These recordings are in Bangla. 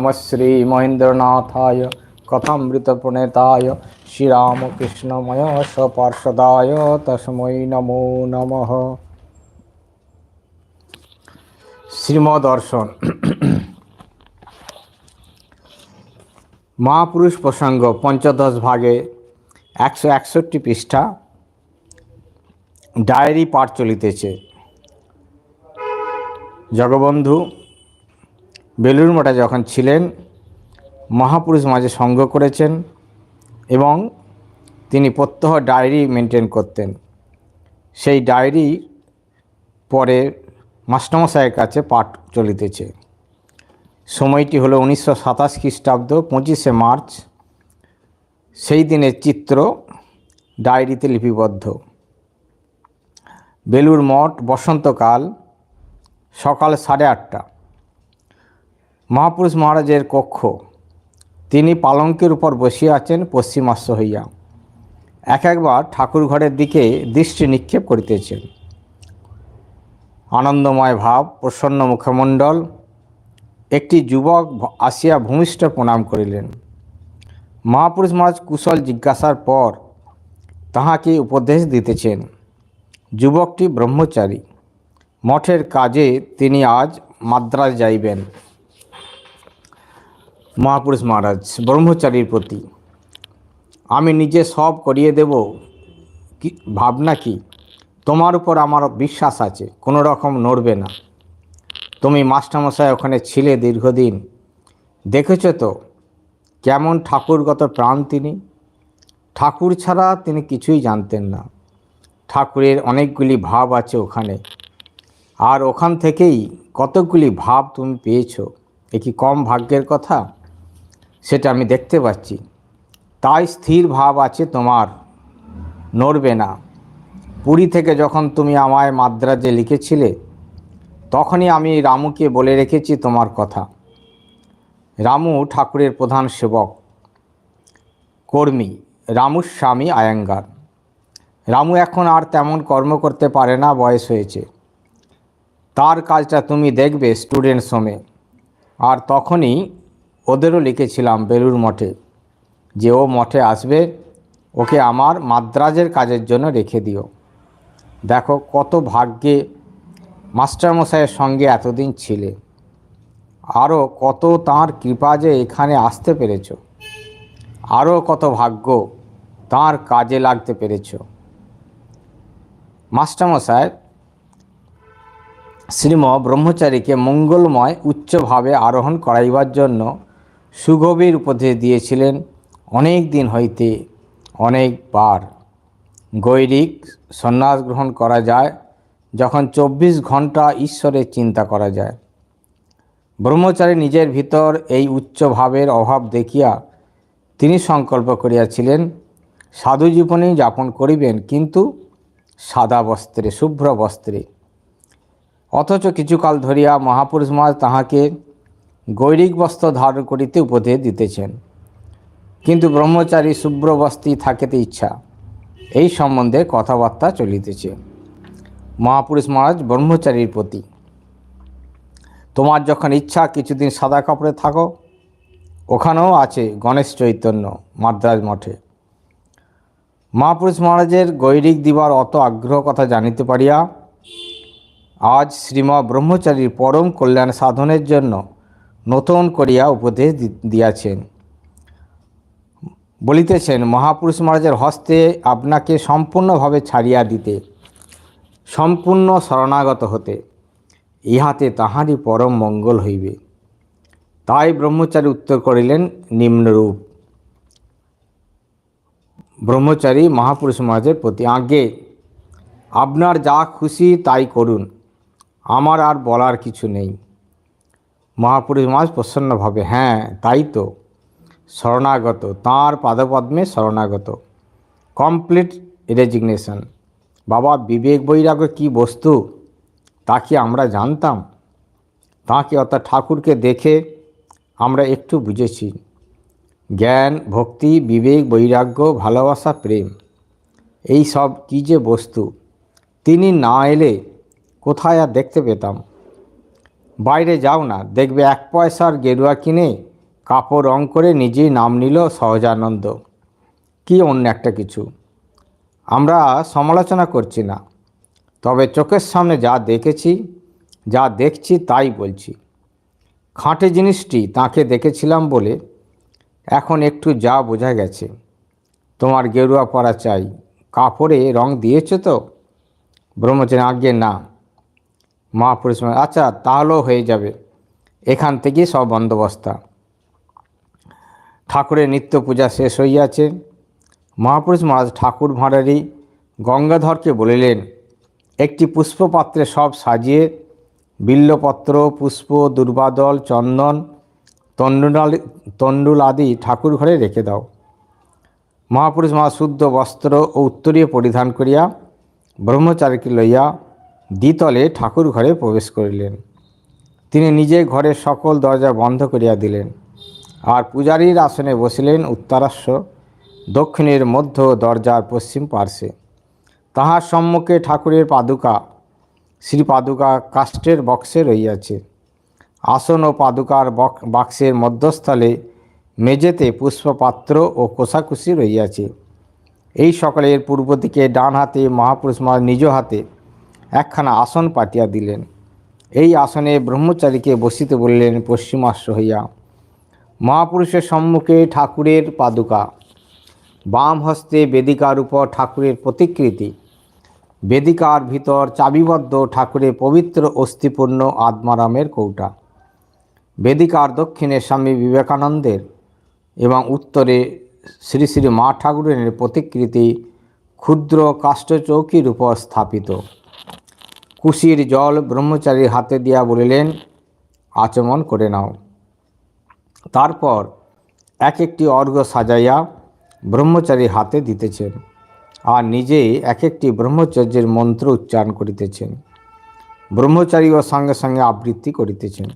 নমঃ শ্রী মহেন্দ্রনাথায় কথামৃত প্রণেতায় শ্রীরামকৃষ্ণময় সপার্ষদায় তস্মৈ নমো নমঃ শ্রীমদর্শন মহাপুরুষ প্রসঙ্গ পঞ্চদশ ভাগে একশো একষট্টি পৃষ্ঠা ডায়েরি পাঠ চলিতেছে জগবন্ধু বেলুর মঠে যখন ছিলেন, মহাপুরুষ মাঝে সঙ্গ করেছেন এবং তিনি প্রত্যহ ডায়েরি মেনটেন করতেন। সেই ডায়েরি পরে মাস্টারমশাইয়ের কাছে পাঠ চলিতেছে। সময়টি হলো উনিশশো সাতাশ খ্রিস্টাব্দ, পঁচিশে মার্চ। সেই দিনের চিত্র ডায়েরিতে লিপিবদ্ধ। বেলুর মঠ বসন্তকাল সকাল সাড়ে আটটা। মহাপুরুষ মহারাজের কক্ষ। তিনি পালঙ্কের উপর বসিয়া আছেন পশ্চিমাস্য হইয়া। এক একবার ঠাকুর ঘরের দিকে দৃষ্টি নিক্ষেপ করিতেছেন। আনন্দময় ভাব, প্রসন্ন মুখমণ্ডল, একটি যুবক আসিয়া ভূমিষ্ঠ প্রণাম করিলেন। মহাপুরুষ মহারাজ কুশল জিজ্ঞাসার পর তাহাকে উপদেশ দিতেছেন, যুবকটি ব্রহ্মচারী, মঠের কাজে তিনি আজ মাদ্রাজ যাইবেন। মহাপুরুষ মহারাজ, ব্রহ্মচারীর প্রতি। আমি নিজে সব করিয়ে দেব, কি, ভাবনা কি? তোমার উপর আমার বিশ্বাস আছে, কোনো রকম নড়বে না। তুমি মাস্টারমশাই ওখানে ছিলে দীর্ঘদিন। দেখেছ তো, কেমন ঠাকুরগত প্রাণ তিনি। ঠাকুর ছাড়া তিনি কিছুই জানতেন না। ঠাকুরের অনেকগুলি ভাব আছে ওখানে। আর ওখান থেকেই কতকগুলি ভাব তুমি পেয়েছ, এ কি কম ভাগ্যের কথা? সেটা আমি দেখতে পাচ্ছি। তাই স্থির ভাব আছে তোমার। নড়বে না। পুরী থেকে যখন তুমি আমায় মাদ্রাজে লিখেছিলে, তখনই আমি রামুকে বলে রেখেছি তোমার কথা। রামু ঠাকুরের প্রধান সেবক। কর্মী। রামুর স্বামী আয়ঙ্গার। রামু এখন আর তেমন কর্ম করতে পারে না, বয়স হয়েছে। তার কাজটা তুমি দেখবে স্টুডেন্ট সমে আর তখনই ওদেরও লিখেছিলাম বেলুর মঠে যে ও মঠে আসবে, ওকে আমার মাদ্রাজের কাজের জন্য রেখে দিও। দেখো কত ভাগ্যে মাস্টারমশাইয়ের সঙ্গে এতদিন ছিলে। আরও কত তাঁর কৃপা যে এখানে আসতে পেরেছ। আরও কত ভাগ্য তাঁর কাজে লাগতে পেরেছ। মাস্টারমশাই শ্রীম ব্রহ্মচারীকে মঙ্গলময় উচ্চভাবে আরোহণ করাইবার জন্য সুগভীর উপদেশ দিয়েছিলেন, অনেক দিন হইতে অনেকবার গৈরিক সন্ন্যাস গ্রহণ করা যায়, যখন চব্বিশ ঘণ্টা ঈশ্বরের চিন্তা করা যায়। ব্রহ্মচারী নিজের ভিতর এই উচ্চ ভাবের অভাব দেখিয়া তিনি সংকল্প করিয়াছিলেন, সাধু জীবনে যাপন করিবেন, কিন্তু সাদা বস্ত্রে, শুভ্র বস্ত্রে। অথচ কিছুকাল ধরিয়া মহাপুরুষ মহারাজ তাহাকে গৈরিক বস্ত্র ধারণ করিতে উপদেশ দিতেছেন। কিন্তু ব্রহ্মচারী শুভ্র বস্ত্রী থাকিতে ইচ্ছা, এই সম্বন্ধে কথাবার্তা চলিতেছে। মহাপুরুষ মহারাজ ব্রহ্মচারীর প্রতি, তোমার যখন ইচ্ছা কিছুদিন সাদা কাপড়ে থাকো, ওখানেও আছে গণেশ চৈতন্য মাদ্রাজ মঠে। মহাপুরুষ মহারাজের গৈরিক দিবার অত আগ্রহ কথা জানিতে পারিয়া, আজ শ্রীমা ব্রহ্মচারীর পরম কল্যাণ সাধনের জন্য নতুন করিয়া উপদেশ দিয়াছেন। বলিতেছেন, মহাপুরুষ মহারাজের হস্তে আপনাকে সম্পূর্ণভাবে ছাড়িয়া দিতে, সম্পূর্ণ শরণাগত হতে, ইহাতে তাহারই পরম মঙ্গল হইবে। তাই ব্রহ্মচারী উত্তর করিলেন, নিম্নরূপ। ব্রহ্মচারী মহাপুরুষ মহারাজের প্রতি আগে আপনার যা খুশি তাই করুন, আমার আর বলার কিছু নেই। মহাপুরুষ মহারাজ প্রসন্নভাবে হ্যাঁ তাই তো। শরণাগত, তাঁর পাদপদ্মে শরণাগত। Complete resignation. বাবা বিবেক বৈরাগ্য কি বস্তু? তা কি আমরা জানতাম? তাকে অর্থাৎ ঠাকুরকে দেখে আমরা একটু বুঝেছি। জ্ঞান, ভক্তি, বিবেক, বৈরাগ্য, ভালোবাসা, প্রেম, এই সব কী যে বস্তু? তিনি না এলে কোথায় আর দেখতে পেতাম? বাইরে যাও না। দেখবে এক পয়সার গেরুয়া কিনে কাপড় রং করে নিজেই নাম নিল সহজানন্দ। কি অন্য একটা কিছু? আমরা সমালোচনা করছি না। তবে চোখের সামনে যা দেখেছি, যা দেখছি তাই বলছি। খাঁটে জিনিসটি তাকে দেখেছিলাম বলে এখন একটু যা বোঝা গেছে। তোমার গেরুয়া পরা চাই। কাপড়ে রং দিয়েছ তো? ব্রহ্মচারী আজ্ঞে না। মহাপুরুষ আচ্ছা তাহলেও হয়ে যাবে। এখান থেকেই সব বন্দোবস্তা। ঠাকুরের নিত্য পূজা শেষ হইয়াছে। মহাপুরুষ মহারাজ ঠাকুর ভাঁড়ারি গঙ্গাধরকে বলিলেন, একটি পুষ্পপাত্রে সব সাজিয়ে বিল্লপত্র, পুষ্প, দুর্বাদল, চন্দন তণ্ডুলাল তণ্ডুল আদি ঠাকুর ঘরে রেখে দাও। মহাপুরুষ মহা শুদ্ধ বস্ত্র ও উত্তরীয় পরিধান করিয়া ব্রহ্মচারীকে লইয়া দ্বিতলে ঠাকুর ঘরে প্রবেশ করিলেন। তিনি নিজে ঘরের সকল দরজা বন্ধ করিয়া দিলেন। আর পূজারীর আসনে বসিলেন উত্তরাস্য, দক্ষিণের মধ্য দরজার পশ্চিম পার্শ্বে। তাহার সম্মুখে ঠাকুরের পাদুকা, শ্রী পাদুকা কাষ্টের বক্সে রইয়াছে আসন ও পাদুকার বক- বাক্সের মধ্যস্থলে মেঝেতে পুষ্পপাত্র ও কোষাকুষি রইয়াছে এই সকলের পূর্ব দিকে ডান হাতে মহাপুরুষ নিজ হাতে একখানা আসন পাতিয়া দিলেন। এই আসনে ব্রহ্মচারীকে বসিতে বললেন, পশ্চিমাশ্র হইয়া, মহাপুরুষের সম্মুখে ঠাকুরের পাদুকা, বাম হস্তে বেদিকার উপর ঠাকুরের প্রতিকৃতি, বেদিকার ভিতর চাবিবদ্ধ ঠাকুরের পবিত্র অস্থিপূর্ণ আত্মারামের কৌটা, বেদিকার দক্ষিণে স্বামী বিবেকানন্দের এবং উত্তরে শ্রী শ্রী মা ঠাকুরের প্রতিকৃতি ক্ষুদ্র কাষ্ঠচৌকির উপর স্থাপিত। কুশির জল ব্রহ্মচারীর হাতে দিয়া বলিলেন, আচমন করে নাও। তারপর এক একটি অর্ঘ সাজাইয়া ব্রহ্মচারীর হাতে দিতেছেন আর নিজে এক একটি ব্রহ্মচর্যের মন্ত্র উচ্চারণ করিতেছেন। ব্রহ্মচারীও সঙ্গে সঙ্গে আবৃত্তি করিতেছেন।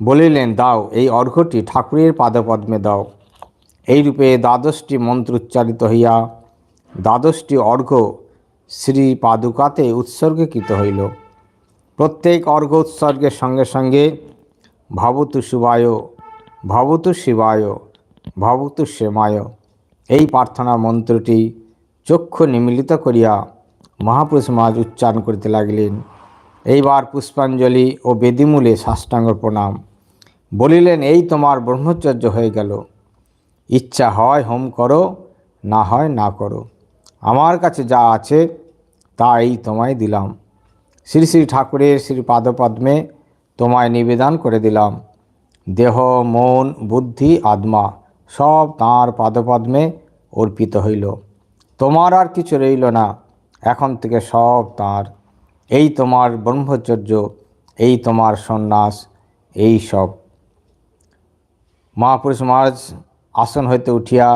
বলিলেন, দাও, এই অর্ঘ্যটি ঠাকুরের পাদপদ্মে দাও। এইরূপে দ্বাদশটি মন্ত্র উচ্চারিত হইয়া দ্বাদশটি অর্ঘ্য শ্রী পাদুকাতে উৎসর্গকৃত হইল। প্রত্যেক অর্ঘ্য উৎসর্গের সঙ্গে সঙ্গে ভবতু শিবায় ভবতু শিবায়, ভবতু শ্যামায় এই প্রার্থনা মন্ত্রটি চক্ষু নিমিলিত করিয়া মহাপুরুষ মহাজ উচ্চারণ করিতে লাগিলেন। এইবার পুষ্পাঞ্জলি ও বেদিমূলে সাষ্টাঙ্গ প্রণাম। বলিলেন, এই তোমার ব্রহ্মচর্য হয়ে গেল। ইচ্ছা হয় হোম করো, না হয় না করো। আমার কাছে যা আছে তা এই তোমায় দিলাম। শ্রী শ্রী ঠাকুরের শ্রী পাদপদ্মে তোমায় নিবেদন করে দিলাম। দেহ, মন, বুদ্ধি, আত্মা সব তাঁর পাদপদ্মে অর্পিত হইল। তোমার আর কিছু রইল না, এখন থেকে সব তাঁর। এই তোমার ব্রহ্মচর্য, এই তোমার সন্ন্যাস, এই সব। মহাপুরুষ মহারাজ আসন হইতে উঠিয়া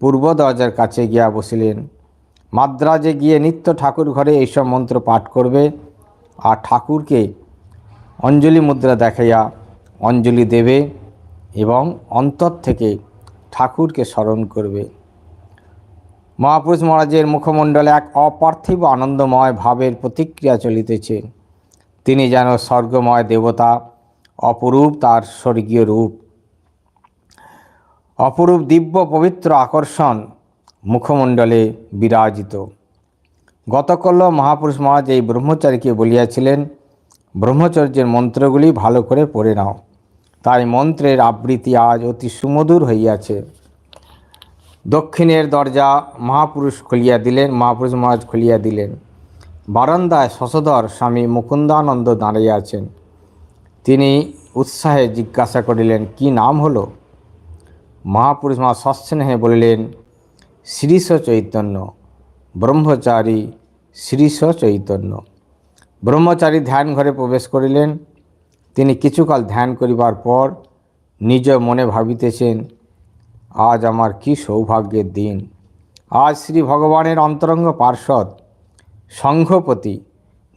পূর্ব দরজার কাছে গিয়া বসিলেন। মাদ্রাজে গিয়ে নিত্য ঠাকুর ঘরে এইসব মন্ত্র পাঠ করবে। আর ঠাকুরকে অঞ্জলি মুদ্রা দেখাইয়া অঞ্জলি দেবে এবং অন্তর থেকে ঠাকুরকে স্মরণ করবে। মহাপুরুষ মহারাজের মুখমণ্ডলে এক অপার্থিব আনন্দময় ভাবের প্রতিক্রিয়া চলিতেছে। তিনি যেন স্বর্গময় দেবতা, অপরূপ তার স্বর্গীয় রূপ, অপরূপ দিব্য পবিত্র আকর্ষণ মুখমণ্ডলে বিরাজিত। গতকল্য মহাপুরুষ মহারাজ এই ব্রহ্মচারীকে বলিয়াছিলেন, ব্রহ্মচর্যের মন্ত্রগুলি ভালো করে পড়ে নাও। তাই মন্ত্রের আবৃত্তি আজ অতি সুমধুর হইয়াছে। দক্ষিণের দরজা মহাপুরুষ খুলিয়া দিলেন, মহাপুরুষ মহারাজ খুলিয়া দিলেন। বারান্দায় শশধর স্বামী মুকুন্দানন্দ দাঁড়িয়ে আছেন। তিনি উৎসাহে জিজ্ঞাসা করিলেন, কি নাম হলো? মহাপুরুষ মহা সস্নেহে বলিলেন শ্রীশ চৈতন্য ব্রহ্মচারী শ্রীশ চৈতন্য ব্রহ্মচারী ধ্যান ঘরে প্রবেশ করিলেন তিনি কিছুকাল ধ্যান করিবার পর নিজ মনে ভাবিতেছেন আজ আমার কি সৌভাগ্যের দিন? আজ শ্রী ভগবানের অন্তরঙ্গ পার্ষদ সংঘপতি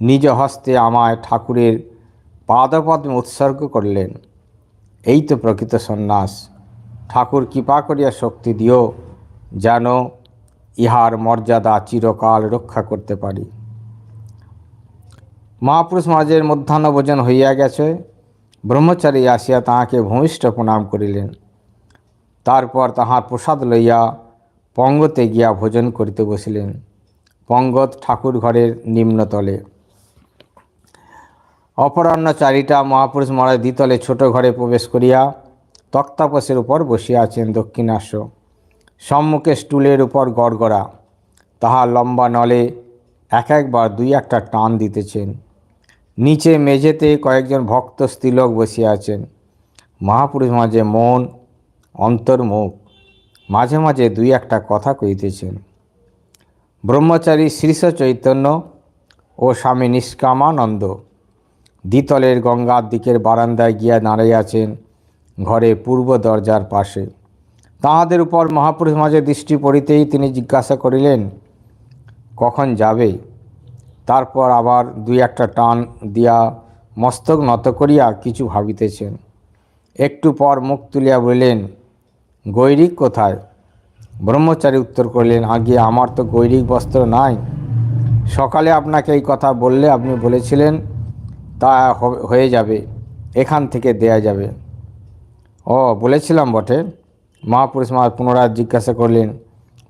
নিজ হস্তে আমায় ঠাকুরের পাদপদ্মে উৎসর্গ করলেন। এই তো প্রকৃত সন্ন্যাস। ঠাকুর কৃপা করিয়া শক্তি দিও। যেন ইহার মর্যাদা চিরকাল রক্ষা করতে পারি। মহাপুরুষ মহারাজের মধ্যাহ্ন ভোজন হইয়া গেছে। ব্রহ্মচারী আসিয়া তাহাকে ভূমিষ্ঠ প্রণাম করিলেন। তারপর তাহার প্রসাদ লইয়া পঙ্গতে গিয়া ভোজন করিতে বসিলেন। পঙ্গত ঠাকুর ঘরের নিম্নতলে অপরাহ্ন চারিটা মহাপুরুষ মহারাজ দ্বিতলে ছোট ঘরে প্রবেশ করিয়া তক্তাপসের উপর বসিয়া আছেন দক্ষিণাস্য সম্মুখে স্টুলের উপর গড়গড়া। তাহার লম্বা নলে এক একবার দুই একটা টান দিতেছেন। নিচে মেঝেতে কয়েকজন ভক্ত স্ত্রীলোক বসিয়া আছেন। মহাপুরুষ মাঝে মন অন্তর্মুখ মাঝে মাঝে দুই একটা কথা কইতেছেন। ব্রহ্মচারী শ্রীশ চৈতন্য ও স্বামী নিষ্কামানন্দ দ্বিতলের গঙ্গার দিকের বারান্দায় গিয়া দাঁড়াইয়াছেন ঘরে পূর্ব দরজার পাশে। তাহাদের উপর মহাপুরুষ মাঝে দৃষ্টি পড়িতেই তিনি জিজ্ঞাসা করিলেন, কখন যাবে? তারপর আবার দুই একটা টান দিয়া মস্তক নত করিয়া কিছু ভাবিতেছেন। একটু পর মুখ তুলিয়া বলিলেন, গৈরিক কোথায়? ব্রহ্মচারী উত্তর করলেন আগে আমার তো গৈরিক বস্ত্র নাই। সকালে আপনাকে এই কথা বললে আপনি বলেছিলেন, তা হয়ে যাবে, এখান থেকে দেয়া যাবে। ও, বলেছিলাম বটে। মহাপুরুষ মহারাজ পুনরায় জিজ্ঞাসা করলেন,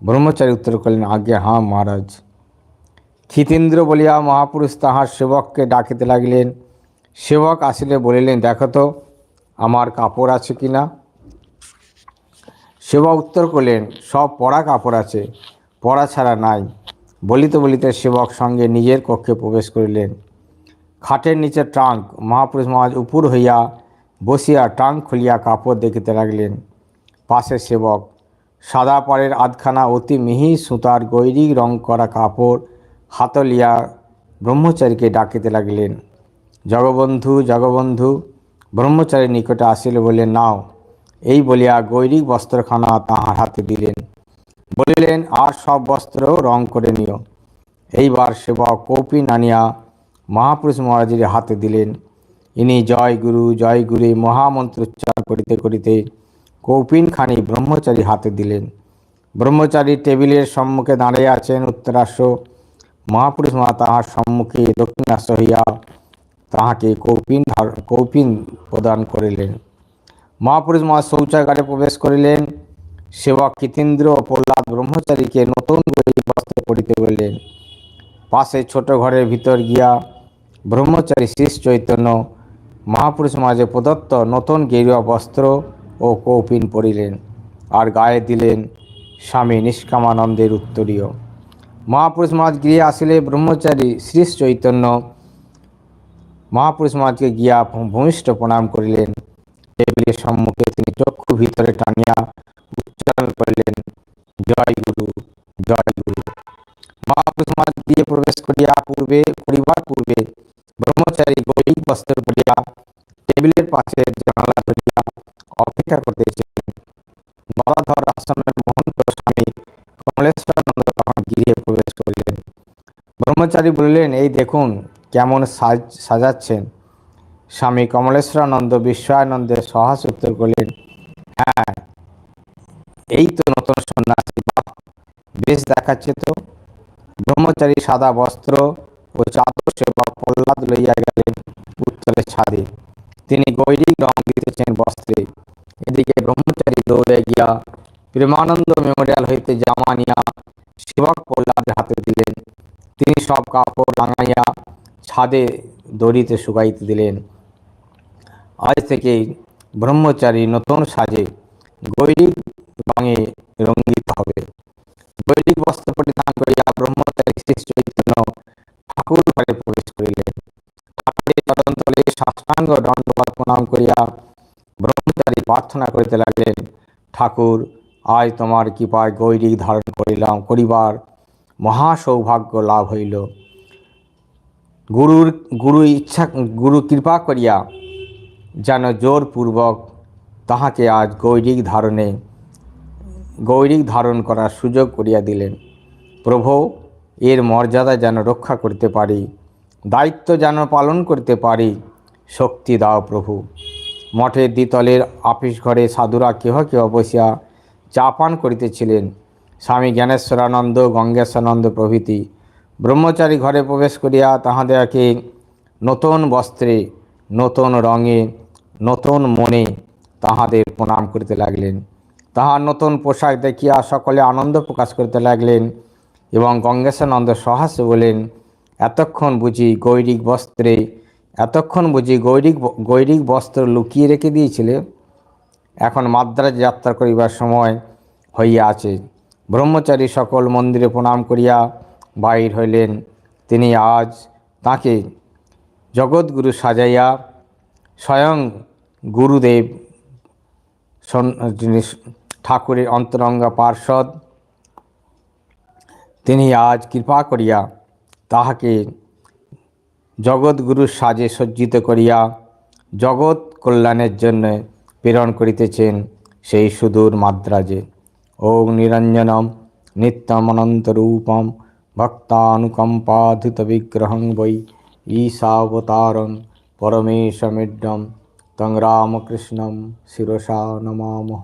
ব্রহ্মচারী উত্তর করলেন, আজ্ঞে, হাঁ, মহারাজ। ক্ষিতেন্দ্র বলিয়া মহাপুরুষ তাহার সেবককে ডাকিতে লাগিলেন। সেবক আসিলে বলিলেন, দেখো তো, আমার কাপড় আছে কি না? সেবক উত্তর করলেন, সব পরা কাপড় আছে পড়া ছাড়া নাই। বলিতে বলিতে সেবক সঙ্গে নিজের কক্ষে প্রবেশ করিলেন। খাটের নিচে ট্রাঙ্ক, মহাপুরুষ মহারাজ উপর হইয়া বসিয়া ট্রাঙ্ক খুলিয়া কাপড় দেখিতে লাগলেন। পাশে সেবক। সাদা পাড়ের আধখানা অতি মিহি সুতার গৈরিক রং করা কাপড় হাতলিয়া ব্রহ্মচারীকে ডাকিতে লাগিলেন। জগবন্ধু জগবন্ধু ব্রহ্মচারীর নিকটে আসিল বলে নাও। এই বলিয়া গৈরিক বস্ত্রখানা তাহার হাতে দিলেন। বলিলেন, আর সব বস্ত্র রং করে নিও। এইবার সেবক কৌপিন নানিয়া মহাপুরুষ মহারাজের হাতে দিলেন। ইনি, জয় গুরু জয় গুরু মহামন্ত্র উচ্চারণ করিতে করিতে কৌপিনখানি ব্রহ্মচারী হাতে দিলেন। ব্রহ্মচারী টেবিলের সম্মুখে দাঁড়িয়ে আছেন উত্তরাশ্ব। মহাপুরুষ মা তাহার সম্মুখে দক্ষিণাশ্ব হইয়া তাহাকে কৌপিন কৌপিন প্রদান করিলেন। মহাপুরুষ মহা শৌচাগারে প্রবেশ করিলেন। সেবক কীতেন্দ্র ও প্রহ্লাদ ব্রহ্মচারীকে নতুন বস্ত্র পরিতে বললেন। পাশে ছোট ঘরের ভিতর গিয়া ব্রহ্মচারী শ্রীশ চৈতন্য, মহাপুরুষ মাঝে প্রদত্ত নতুন গেরুয়া বস্ত্র ও কৌপিন পরিলেন আর গায়ে দিলেন স্বামী নিষ্কামানন্দের উত্তরীয়। মহাপুরুষ মাঝ গৃহে আসিলে ব্রহ্মচারী শ্রীশ চৈতন্য মহাপুরুষ মহাজকে গিয়া ভূমিষ্ঠ প্রণাম করিলেন। টেবিলের সম্মুখে তিনি চক্ষু ভিতরে টানিয়া উচ্চারণ করিলেন, জয় গুরু জয় গুরু। মহাপুরুষ মহাজ গিয়ে প্রবেশ করিয়া পূর্বে পরিবার পূর্বে ব্রহ্মচারী গৈরিক বস্ত্র পরিয়া টেবিলের পাশে জানালা ধরিয়া অপেক্ষা করতেছিলেন। গদাধর আশ্রমের মহন্ত স্বামী কমলেশ্বরানন্দ তখন গৃহে প্রবেশ করিলেন। ব্রহ্মচারী বলিলেন, এই দেখুন, কেমন সাজ, সাজাচ্ছেন। স্বামী কমলেশ্বরানন্দ বিশ্বয়ানন্দের সহাস উত্তর করলেন হ্যাঁ এই তো নতুন সন্ন্যাসী বাহ বেশ দেখাচ্ছে তো। ব্রহ্মচারী সাদা বস্ত্র ও চাদর সেবা প্রহ্লাদ লইয়া গেলেন উত্তরের ছাদে। তিনি গৈরিক রং দিতেছেন বস্ত্রে। এদিকে ব্রহ্মচারী দৌড়ে গিয়া প্রেমানন্দ মেমোরিয়াল হইতে জামা নিয়া সেবক প্রহ্লাদের হাতে দিলেন। তিনি সব কাপড় লাঙাইয়া ছাদে দড়িতে শুকাইতে দিলেন। আজ থেকে ব্রহ্মচারী নতুন সাজে গৈরিক রঙে রঙ্গিত হবে। গৈরিক বস্ত্র পরিধান করিয়া ব্রহ্মচারী শ্রী চৈতন্য ঠাকুর ঘরে প্রবেশ করিলেন। ঠাকুরের চরণতলে সাষ্টাঙ্গ দণ্ডবাদ প্রণাম করিয়া প্রার্থনা করিতে লাগলেন, ঠাকুর, আজ তোমার কৃপায় গৈরিক ধারণ করিলাম, করিবার মহা সৌভাগ্য লাভ হইল। গুরুর গুরু ইচ্ছা, গুরু কৃপা করিয়া যেন জোরপূর্বক তাহাকে আজ গৈরিক ধারণে, গৈরিক ধারণ করার সুযোগ করিয়া দিলেন। প্রভু, এর মর্যাদা যেন রক্ষা করতে পারি, দায়িত্ব যেন পালন করতে পারি, শক্তি দাও প্রভু। মঠের দ্বিতলের আপিস ঘরে সাধুরা কেহ কেহ বসিয়া চা পান করিতেছিলেন। স্বামী জ্ঞানেশ্বরানন্দ গঙ্গেশ্বরানন্দ প্রভৃতি। ব্রহ্মচারী ঘরে প্রবেশ করিয়া তাহাদেরকে নতুন বস্ত্রে, নতুন রঙে, নতুন মনে তাহাদের প্রণাম করিতে লাগলেন। তাহার নতুন পোশাক দেখিয়া সকলে আনন্দ প্রকাশ করিতে লাগলেন এবং গঙ্গেশানন্দ সহাসে বলেন এতক্ষণ বুঝি গৈরিক বস্ত্রে এতক্ষণ বুঝি গৈরিক গৈরিক বস্ত্র লুকিয়ে রেখে দিয়েছিলে। এখন মাদ্রাজ যাত্রা করিবার সময় হইয়া আছে। ব্রহ্মচারী সকল মন্দিরে প্রণাম করিয়া বাহির হইলেন। তিনি আজ তাকে জগৎগুরু সাজাইয়া স্বয়ং গুরুদেব ঠাকুরের অন্তরঙ্গা পার্ষদ তিনি আজ কৃপা করিয়া তাহাকে জগৎগুরুর সাজে সজ্জিত করিয়া জগৎ কল্যাণের জন্য প্রেরণ করিতেছেন সেই সুদূর মাদ্রাজে। ওং নিরঞ্জনম নিত্যমনন্তরূপম ভক্তানুকম্পাধিত বিগ্রহং বৈ ঈশাবতারং পরমেশমিড্ডম তং রামকৃষ্ণম শিরসা নমামহ